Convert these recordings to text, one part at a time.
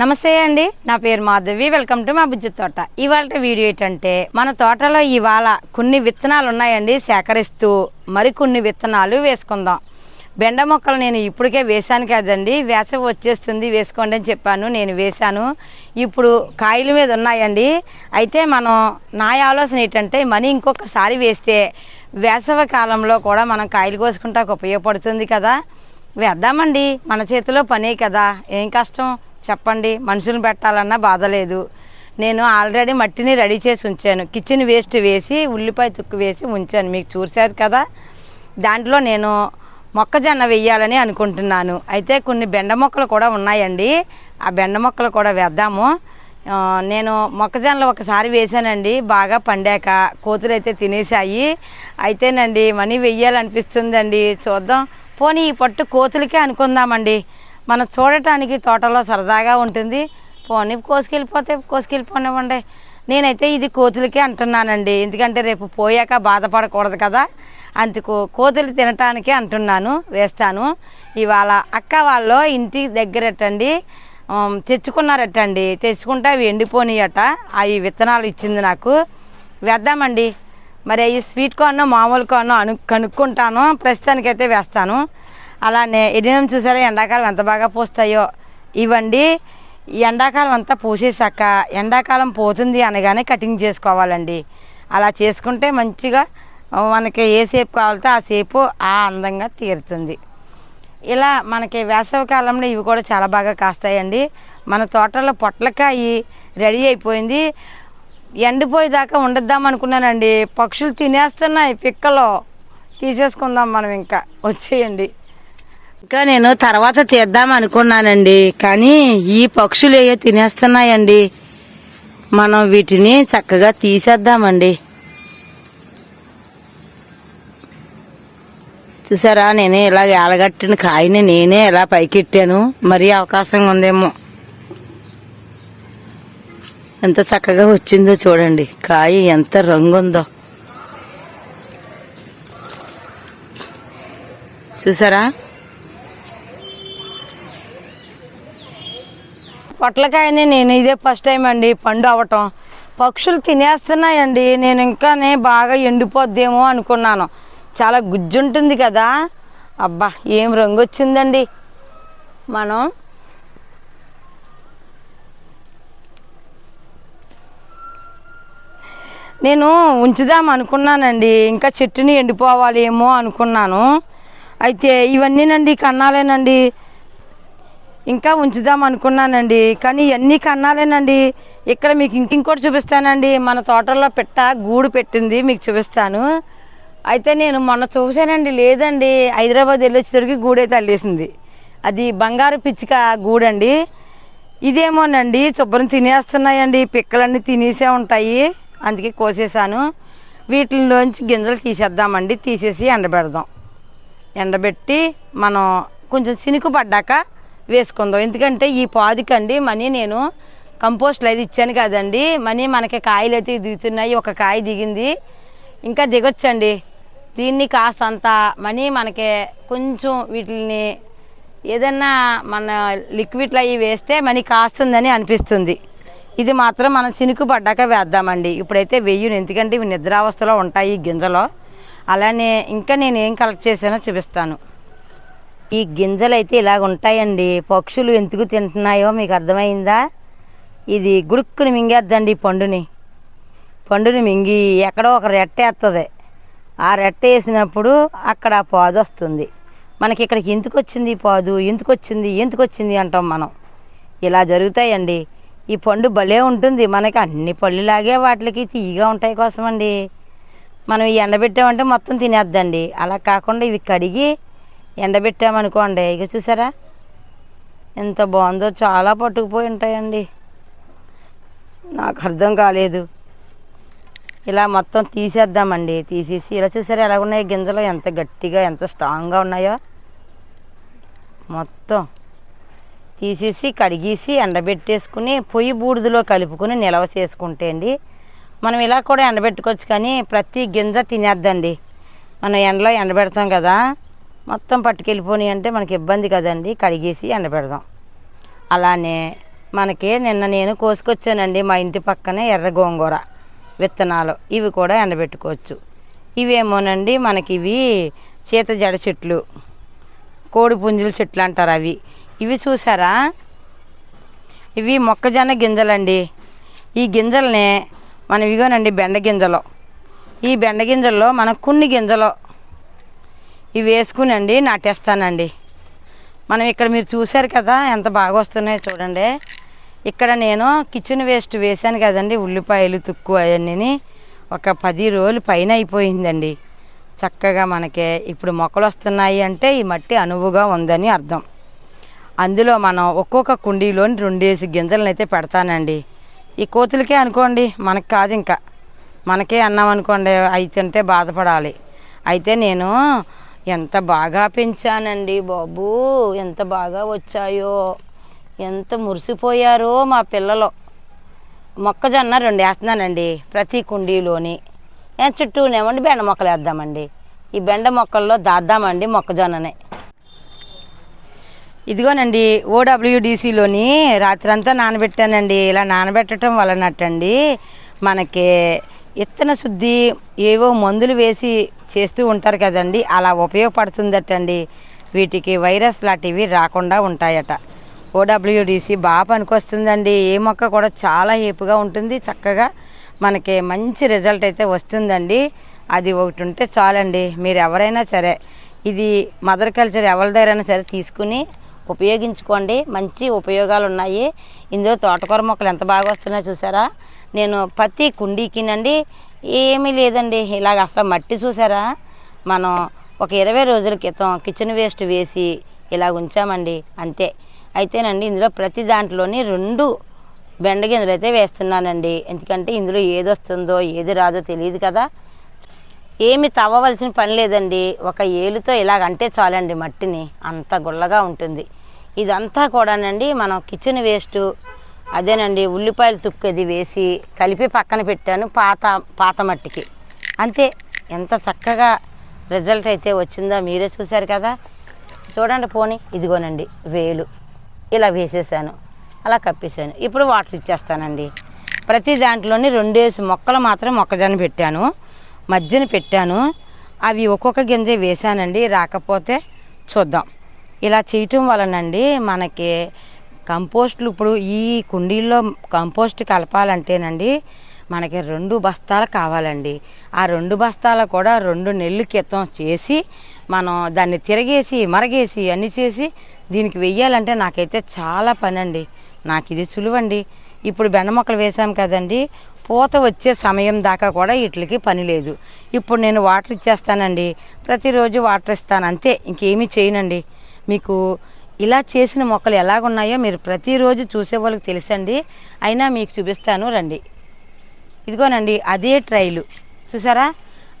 నమస్తే అండి నా పేరు మాధవి వెల్కమ్ టు మా బుజ్జి తోట. ఇవాళ వీడియో ఏంటంటే మన తోటలో ఇవాళ కొన్ని విత్తనాలు ఉన్నాయండి సేకరిస్తూ మరికొన్ని విత్తనాలు వేసుకుందాం. బెండ మొక్కలు నేను ఇప్పటికే వేశాను కదండి వేసవి వచ్చేస్తుంది వేసుకోండి అని చెప్పాను నేను వేశాను. ఇప్పుడు కాయల మీద ఉన్నాయండి అయితే మనం నా ఆలోచన ఏంటంటే మనీ ఇంకొకసారి వేస్తే వేసవి కాలంలో కూడా మనం కాయలు కోసుకుంటానికి ఉపయోగపడుతుంది కదా. వేద్దామండి మన చేతిలో పనే కదా ఏం కష్టం? చెప్పండి మనుషులు పెట్టాలన్నా బాధ లేదు. నేను ఆల్రెడీ మట్టిని రెడీ చేసి ఉంచాను. కిచెన్ వేస్ట్ వేసి ఉల్లిపాయ తుక్కు వేసి ఉంచాను. మీకు చూశారు కదా? దాంట్లో నేను మొక్కజొన్న వేయాలని అనుకుంటున్నాను. అయితే కొన్ని బెండ మొక్కలు కూడా ఉన్నాయండి. ఆ బెండ మొక్కలు కూడా వేద్దాము. నేను మొక్కజొన్నలు ఒకసారి వేసానండి బాగా పండాక కోతులు అయితే తినేసాయి అయితేనండి మనీ వెయ్యాలనిపిస్తుందండి. చూద్దాం. పోనీ ఈ పట్టు కోతులకే అనుకుందామండి. మనం చూడటానికి తోటలో సరదాగా ఉంటుంది. పోనీ కోసుకెళ్ళిపోతే కోసుకెళ్ళిపోనివ్వండి. నేనైతే ఇది కోతులకే అంటున్నానండి. ఎందుకంటే రేపు పోయాక బాధపడకూడదు కదా. అందుకు కోతులు తినటానికే అంటున్నాను వేస్తాను. ఇవాళ అక్క వాళ్ళు ఇంటి దగ్గరటండి తెచ్చుకున్నారటండి. తెచ్చుకుంటే అవి ఎండిపోనియట. అవి విత్తనాలు ఇచ్చింది నాకు. వేద్దామండి. మరి అవి స్వీట్ కార్న్ మామూలు కార్న్ అను కనుక్కుంటాను. ప్రస్తుతానికైతే వేస్తాను. అలానే ఎడినం చూసారా ఎండాకాలం ఎంత బాగా పూస్తాయో. ఇవ్వండి ఎండాకాలం అంతా పూసేసాక ఎండాకాలం పోతుంది అనగానే కటింగ్ చేసుకోవాలండి. అలా చేసుకుంటే మంచిగా మనకి ఏ షేప్ కావాలితే ఆ షేపు ఆ అందంగా తీరుతుంది. ఇలా మనకి వేసవి కాలంలో ఇవి కూడా చాలా బాగా కాస్తాయండి. మన తోటలో పొట్లకాయ రెడీ అయిపోయింది. ఎండిపోయేదాకా ఉండద్దాం అనుకున్నానండి. పక్షులు తినేస్తున్నాయి పిక్కలో. తీసేసుకుందాం మనం ఇంకా. వచ్చేయండి. ఇంకా నేను తర్వాత తీద్దాం అనుకున్నానండి. కానీ ఈ పక్షులు ఏయో తినేస్తున్నాయండి. మనం వీటిని చక్కగా తీసేద్దామండి. చూసారా నేనే ఇలా ఏలగట్టిన కాయని నేనే ఇలా పైకిట్టాను. మరీ అవకాశం ఉందేమో. ఎంత చక్కగా వచ్చిందో చూడండి. కాయ ఎంత రంగు ఉందో చూసారా? పొట్లకాయని నేను ఇదే ఫస్ట్ టైం అండి పండు అవ్వటం. పక్షులు తినేస్తున్నాయండి. నేను ఇంకానే బాగా ఎండిపోద్దేమో అనుకున్నాను. చాలా గుజ్జుంటుంది కదా. అబ్బా ఏం రంగు వచ్చిందండి మనం నేను ఉంచుదాం అనుకున్నానండి. ఇంకా చెట్టుని ఎండిపోవాలి ఏమో అనుకున్నాను. అయితే ఇవన్నీనండి కన్నాలేనండి. ఇంకా ఉంచుదాం అనుకున్నానండి. కానీ ఇవన్నీ కన్నాలేనండి. ఇక్కడ మీకు ఇంక ఇంకోటి చూపిస్తానండి. మన తోటల్లో పెట్ట గూడు పెట్టింది మీకు చూపిస్తాను. అయితే నేను మొన్న చూశానండి లేదండి. హైదరాబాద్ వెళ్ళొచ్చేసరికి గూడైతే అల్లేసింది అది బంగారు పిచ్చిక గూడండి. ఇదేమోనండి శుభ్రం తినేస్తున్నాయండి. పిక్కలన్నీ తినేసే ఉంటాయి. అందుకే కోసేసాను. వీటిలోంచి గింజలు తీసేద్దామండి. తీసేసి ఎండబెడదాం. ఎండబెట్టి మనం కొంచెం చినుకు పడ్డాక వేసుకుందాం. ఎందుకంటే ఈ పాదికండి మనీ నేను కంపోస్ట్లు అయితే ఇచ్చాను కదండి. మనీ మనకి కాయలు అయితే దిగుతున్నాయి ఒక కాయ దిగింది. ఇంకా దిగొచ్చండి. దీన్ని కాస్తంత మనీ మనకి కొంచెం వీటిని ఏదన్నా మన లిక్విడ్లు అవి వేస్తే మనీ కాస్తుందని అనిపిస్తుంది. ఇది మాత్రం మనం చినుకు పడ్డాక వేద్దామండి. ఇప్పుడైతే వెయ్యను ఎందుకంటే ఇవి నిద్రావస్థలో ఉంటాయి ఈ గింజలో. అలానే ఇంకా నేను ఏం కలెక్ట్ చేసానో చూపిస్తాను. ఈ గింజలు అయితే ఇలాగ ఉంటాయండి. పక్షులు ఎందుకు తింటున్నాయో మీకు అర్థమైందా? ఇది గుడుక్కుని మింగేద్దండి ఈ పండుని. పండుని మింగి ఎక్కడో ఒక రెట్ట వేస్తుంది ఆ రెట్ట వేసినప్పుడు అక్కడ పాదు వస్తుంది. మనకి ఇక్కడికి ఎందుకు వచ్చింది పాదు? ఎందుకు వచ్చింది? ఎందుకు వచ్చింది అంటాం మనం. ఇలా జరుగుతాయండి. ఈ పండు భలే ఉంటుంది. మనకి అన్ని పళ్ళులాగే వాటికి తీయగా ఉంటాయి కోసమండి. మనం ఈ ఎండబెట్టామంటే మొత్తం తినేద్దండి. అలా కాకుండా ఇవి కడిగి ఎండబెట్టామనుకోండి. ఇక చూసారా? ఎంత బాగుందో చాలా పట్టుకుపోయి ఉంటాయండి. నాకు అర్థం కాలేదు. ఇలా మొత్తం తీసేద్దామండి. తీసేసి ఇలా చూసారా? ఎలా ఉన్నాయో గింజలు? ఎంత గట్టిగా ఎంత స్ట్రాంగ్గా ఉన్నాయో. మొత్తం తీసేసి కడిగేసి ఎండబెట్టేసుకుని పొయ్యి బూడిదలో కలుపుకొని నిలవ చేసుకుంటే అండి మనం ఇలా కూడా ఎండబెట్టుకోవచ్చు కానీ ప్రతి గింజ తినేద్దండి. మనం ఎండలో ఎండబెడతాం కదా. మొత్తం పట్టుకెళ్ళిపోయి అంటే మనకి ఇబ్బంది కదండి. కడిగేసి ఎండబెడదాం అలానే మనకి నిన్న నేను కోసుకొచ్చానండి మా ఇంటి పక్కనే ఎర్ర గోంగూర విత్తనాలు. ఇవి కూడా ఎండబెట్టుకోవచ్చు ఇవేమోనండి మనకి ఇవి చీత జడ చెట్లు కోడి పుంజుల చెట్లు అంటారు అవి. ఇవి చూసారా? ఇవి మొక్కజొన్న గింజలండి. ఈ గింజల్ని మనం ఇవిగోనండి బెండ గింజలు. ఈ బెండ గింజల్లో మన కొన్ని గింజలు ఇవి వేసుకునండి నాటేస్తానండి. మనం ఇక్కడ మీరు చూశారు కదా ఎంత బాగా వస్తున్నాయో చూడండి. ఇక్కడ నేను కిచెన్ వేస్ట్ వేశాను కదండి ఉల్లిపాయలు తుక్కు అవన్నీ ఒక పది రోజులు పైన అయిపోయిందండి. చక్కగా మనకి ఇప్పుడు మొక్కలు వస్తున్నాయి అంటే ఈ మట్టి అనువుగా ఉందని అర్థం. అందులో మనం ఒక్కొక్క కుండీలోని రెండేసి గింజలను అయితే పెడతానండి. ఈ కోతులకే అనుకోండి మనకు కాదు ఇంకా. మనకే అన్నాం అనుకోండి అయితే బాధపడాలి. అయితే నేను ఎంత బాగా పెంచానండి బాబు. ఎంత బాగా వచ్చాయో. ఎంత మురిసిపోయారో మా పిల్లలు. మొక్కజొన్న రెండు వేస్తున్నానండి ప్రతి కుండీలోని. చుట్టూనేమండి బెండ మొక్కలు వేద్దామండి. ఈ బెండ మొక్కల్లో దాద్దామండి మొక్కజొన్ననే. ఇదిగోనండి ఓడబ్ల్యూడిసిలోని రాత్రంతా నానబెట్టానండి. ఇలా నానబెట్టడం వలనట్టండి మనకి విత్తన శుద్ధి ఏవో మందులు వేసి చేస్తూ ఉంటారు కదండి. అలా ఉపయోగపడుతుందటండి. వీటికి వైరస్ లాంటివి రాకుండా ఉంటాయట. ఓడబ్ల్యూడిసి బాగా పనికొస్తుందండి. ఏ మొక్క కూడా చాలా ఏపుగా ఉంటుంది. చక్కగా మనకి మంచి రిజల్ట్ అయితే వస్తుందండి. అది ఒకటి ఉంటే చాలండి. మీరు ఎవరైనా సరే ఇది మదర్ కల్చర్ ఎవరి దగ్గరైనా సరే తీసుకుని ఉపయోగించుకోండి. మంచి ఉపయోగాలు ఉన్నాయి. ఇందులో తోటకూర మొక్కలు ఎంత బాగా వస్తున్నాయో చూసారా? నేను ప్రతి కుండీకినండి ఏమీ లేదండి. ఇలాగ అసలు మట్టి చూసారా? మనం ఒక ఇరవై రోజుల క్రితం కిచెన్ వేస్ట్ వేసి ఇలా ఉంచామండి. అంతే. అయితేనండి ఇందులో ప్రతి దాంట్లోని రెండు బెండ గింజలు అయితే వేస్తున్నానండి. ఎందుకంటే ఇందులో ఏది వస్తుందో ఏది రాదో తెలియదు కదా. ఏమి తవ్వవలసిన పని లేదండి. ఒక ఏలుతో ఇలాగంటే చాలండి మట్టిని. అంత గుల్లగా ఉంటుంది. ఇదంతా కూడానండి మనం కిచెన్ వేస్ట్ అదేనండి ఉల్లిపాయలు తుక్కది వేసి కలిపి పక్కన పెట్టాను పాత పాత మట్టికి. అంతే ఎంత చక్కగా రిజల్ట్ అయితే వచ్చిందో మీరే చూశారు కదా. చూడండి పోనీ ఇదిగోనండి వేలు. ఇలా వేసేసాను అలా కప్పేసాను. ఇప్పుడు వాటర్ ఇచ్చేస్తానండి. ప్రతి దాంట్లోని రెండేసి మొక్కలు మాత్రం మొక్కజొన్న పెట్టాను మధ్యన పెట్టాను. అవి ఒక్కొక్క గింజ వేసానండి రాకపోతే చూద్దాం. ఇలా చేయటం వలనండి మనకి కంపోస్ట్లు ఇప్పుడు ఈ కుండీల్లో కంపోస్ట్ కలపాలంటేనండి మనకి రెండు బస్తాలు కావాలండి. ఆ రెండు బస్తాలు కూడా రెండు నెలల క్రితం చేసి మనం దాన్ని తిరగేసి మరగేసి అన్నీ చేసి దీనికి వెయ్యాలంటే నాకైతే చాలా పని అండి నాకు ఇది సులువండి. ఇప్పుడు బెండ మొక్కలు వేసాం కదండి. పూత వచ్చే సమయం దాకా కూడా వీటికి పని లేదు. ఇప్పుడు నేను వాటర్ ఇచ్చేస్తానండి. ప్రతిరోజు వాటర్ ఇస్తాను. అంతే. ఇంకేమీ చేయనండి. మీకు ఇలా చేసిన మొక్కలు ఎలాగున్నాయో మీరు ప్రతిరోజు చూసే వాళ్ళకి తెలుసండి. అయినా మీకు చూపిస్తాను రండి. ఇదిగోనండి అదే ట్రైలు. చూసారా?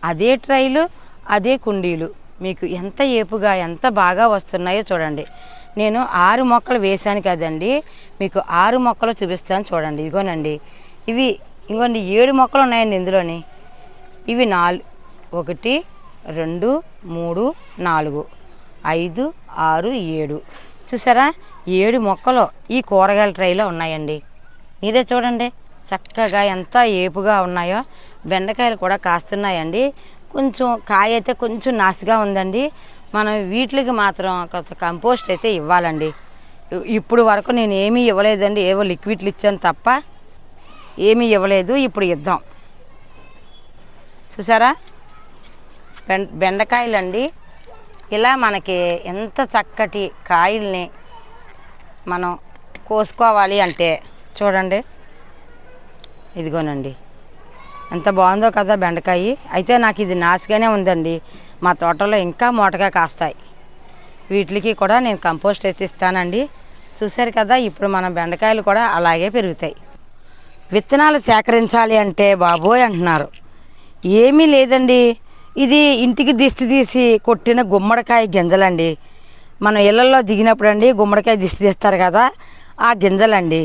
అదే ట్రైలు అదే కుండీలు. మీకు ఎంత ఏపుగా ఎంత బాగా వస్తున్నాయో చూడండి. నేను ఆరు మొక్కలు వేశాను కదండి. మీకు ఆరు మొక్కలు చూపిస్తాను చూడండి. ఇదిగోనండి. ఇవి ఇంకోండి ఏడు మొక్కలు ఉన్నాయండి ఇందులోని. ఇవి నాలుగు ఒకటి రెండు మూడు నాలుగు ఐదు ఆరు ఏడు. చూసారా? ఏడు మొక్కలు ఈ కూరగాయల ట్రైలో ఉన్నాయండి. మీరే చూడండి. చక్కగా ఎంత ఏపుగా ఉన్నాయో. బెండకాయలు కూడా కాస్తున్నాయండి. కొంచెం కాయ అయితే కొంచెం నాసిగా ఉందండి. మనం వీటికి మాత్రం కొంత కంపోస్ట్ అయితే ఇవ్వాలండి. ఇప్పుడు వరకు నేను ఏమీ ఇవ్వలేదండి. ఏవో లిక్విడ్లు ఇచ్చాను తప్ప ఏమీ ఇవ్వలేదు. ఇప్పుడు ఇద్దాం. చూసారా? బెండకాయలండి. ఇలా మనకి ఎంత చక్కటి కాయల్ని మనం కోసుకోవాలి అంటే చూడండి. ఇదిగోనండి. ఎంత బాగుందో కదా బెండకాయ. అయితే నాకు ఇది నాసిగానే ఉందండి. మా తోటలో ఇంకా మోటగా కాస్తాయి. వీటికి కూడా నేను కంపోస్ట్ అయితే ఇస్తానండి. చూశారు కదా ఇప్పుడు మన బెండకాయలు కూడా అలాగే పెరుగుతాయి. విత్తనాలు సేకరించాలి అంటే బాబోయ్ అంటున్నారు. ఏమీ లేదండి. ఇది ఇంటికి దిష్టి తీసి కొట్టిన గుమ్మడికాయ గింజలండి. మనం ఇళ్ళల్లో దిగినప్పుడు అండి గుమ్మడికాయ దిష్టి తీస్తారు కదా ఆ గింజలండి.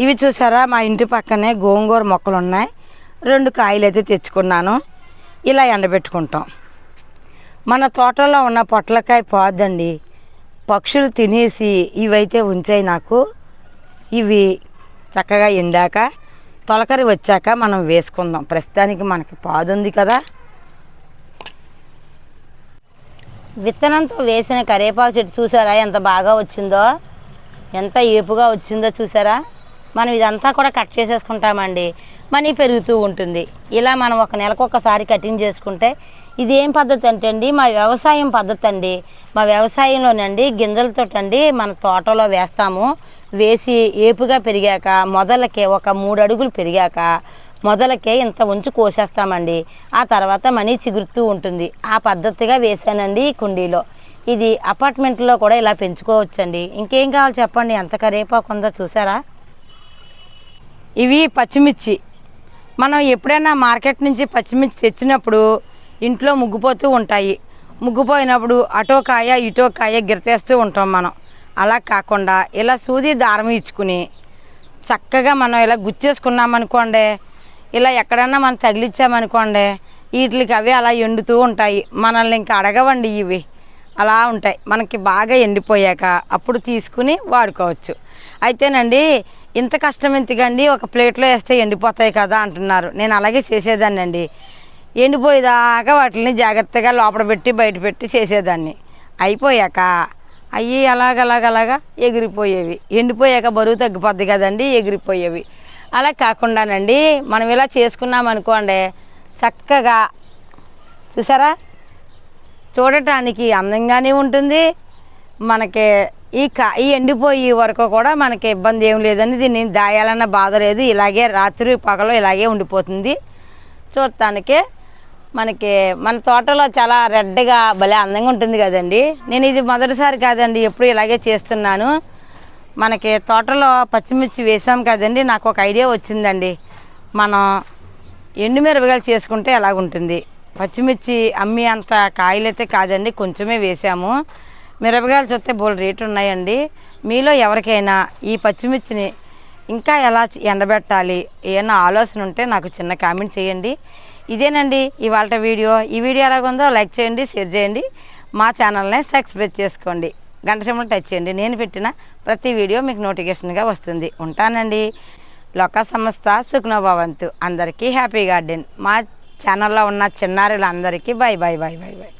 ఇవి చూసారా? మా ఇంటి పక్కనే గోంగూర మొక్కలు ఉన్నాయి రెండు కాయలు అయితే తెచ్చుకున్నాను. ఇలా ఎండబెట్టుకుంటాం. మన తోటలో ఉన్న పొట్లకాయ పోద్దండి పక్షులు తినేసి ఇవైతే ఉంచాయి నాకు. ఇవి చక్కగా ఎండాక తొలకరి వచ్చాక మనం వేసుకుందాం. ప్రస్తుతానికి మనకి పాదు ఉంది కదా. విత్తనంతో వేసిన కరివేపాకు చెట్టు చూసారా? ఎంత బాగా వచ్చిందో? ఎంత ఏపుగా వచ్చిందో చూసారా? మనం ఇదంతా కూడా కట్ చేసేసుకుంటామండి. మనీ పెరుగుతూ ఉంటుంది. ఇలా మనం ఒక నెలకు ఒకసారి కటింగ్ చేసుకుంటే ఇది ఏం పద్ధతి అంటే అండి మా వ్యవసాయం పద్ధతి అండి. మా వ్యవసాయంలోనండి గింజలతో అండి మన తోటలో వేస్తాము. వేసి ఏపుగా పెరిగాక మొదలకి ఒక మూడు అడుగులు పెరిగాక మొదలకే ఇంత ఉంచి కోసేస్తామండి. ఆ తర్వాత మనీ చిగురుతూ ఉంటుంది. ఆ పద్ధతిగా వేసానండి ఈ కుండీలో. ఇది అపార్ట్మెంట్లో కూడా ఇలా పెంచుకోవచ్చండి. ఇంకేం కావాలి చెప్పండి? ఎంత కరివేపాకు ఉందో చూసారా? ఇవి పచ్చిమిర్చి. మనం ఎప్పుడైనా మార్కెట్ నుంచి పచ్చిమిర్చి తెచ్చినప్పుడు ఇంట్లో ముగ్గుపోతూ ఉంటాయి. ముగ్గుపోయినప్పుడు అటో కాయ ఇటో కాయ గిరతేస్తూ ఉంటాం మనం. అలా కాకుండా ఇలా సూది దారం ఇచ్చుకుని చక్కగా మనం ఇలా గుచ్చేసుకున్నామనుకోండి ఇలా ఎక్కడన్నా మనం తగిలిచ్చామనుకోండి వీటికి అవి అలా ఎండుతూ ఉంటాయి. మనల్ని ఇంకా అడగవండి ఇవి. అలా ఉంటాయి. మనకి బాగా ఎండిపోయాక అప్పుడు తీసుకుని వాడుకోవచ్చు. అయితేనండి ఇంత కష్టం ఎందుకండి? ఒక ప్లేట్లో వేస్తే ఎండిపోతాయి కదా అంటున్నారు. నేను అలాగే చేసేదాన్ని అండి ఎండిపోయేదాకా వాటిని జాగ్రత్తగా లోపల పెట్టి బయట పెట్టి చేసేదాన్ని. అయిపోయాక అవి అలాగలాగలాగా ఎగిరిపోయేవి. ఎండిపోయాక బరువు తగ్గిపోద్ది కదండి ఎగిరిపోయేవి. అలా కాకుండానండి మనం ఇలా చేసుకున్నాం అనుకోండి చక్కగా చూసారా? చూడటానికి అందంగానే ఉంటుంది. మనకి ఈ కా ఈ ఎండిపోయి వరకు కూడా మనకి ఇబ్బంది ఏం లేదని దీన్ని దాయాలన్న బాధ లేదు. ఇలాగే రాత్రి పగలు ఇలాగే ఉండిపోతుంది. చూడటానికి మనకి మన తోటలో చాలా రెడ్గా భలే అందంగా ఉంటుంది కదండి. నేను ఇది మొదటిసారి కాదండి ఎప్పుడు ఇలాగే చేస్తున్నాను. మనకి తోటలో పచ్చిమిర్చి వేసాం కదండి నాకు ఒక ఐడియా వచ్చిందండి. మనం ఎండుమిరపకాయలు చేసుకుంటే ఎలాగుంటుంది? పచ్చిమిర్చి అమ్మి అంత కాయలైతే కాదండి కొంచెమే వేసాము. మిరపకాయలు చూస్తే బోల్ రేటు ఉన్నాయండి మీలో ఎవరికైనా ఈ పచ్చిమిర్చిని ఇంకా ఎలా ఎండబెట్టాలి? ఏమైనా ఆలోచన ఉంటే నాకు చిన్న కామెంట్ చేయండి. ఇదేనండి ఇవాళ వీడియో. ఈ వీడియో ఎలాగుందో లైక్ చేయండి షేర్ చేయండి. మా ఛానల్ని సబ్స్క్రైబ్ చేసుకోండి. గంట సింబల్ టచ్ చేయండి. నేను పెట్టిన ప్రతి వీడియో మీకు నోటిఫికేషన్గా వస్తుంది. ఉంటానండి. లోక సంస్థ సుఖ్నోభవంతు. అందరికీ హ్యాపీ గార్డెన్. మా ఛానల్లో ఉన్న చిన్నారులందరికీ bye bye bye bye bye